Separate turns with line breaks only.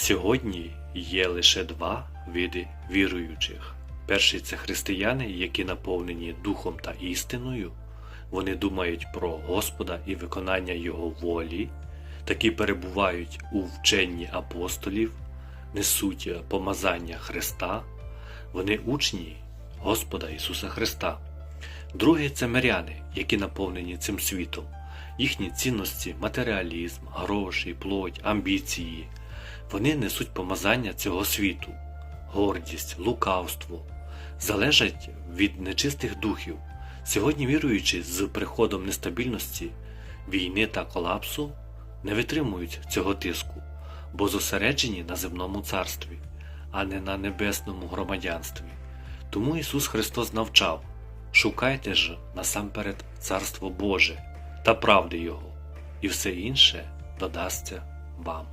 Сьогодні є лише два види віруючих. Перший це християни, які наповнені духом та істиною. Вони думають про Господа і виконання Його волі, такі перебувають у вченні апостолів, несуть помазання Христа, вони учні Господа Ісуса Христа. Другий це миряни, які наповнені цим світом. Їхні цінності, матеріалізм, гроші, плоть, амбіції. Вони несуть помазання цього світу, гордість, лукавство, залежать від нечистих духів. Сьогодні віруючи з приходом нестабільності, війни та колапсу, не витримують цього тиску, бо зосереджені на земному царстві, а не на небесному громадянстві. Тому Ісус Христос навчав шукайте ж насамперед Царство Боже та правди Його, і все інше додасться вам.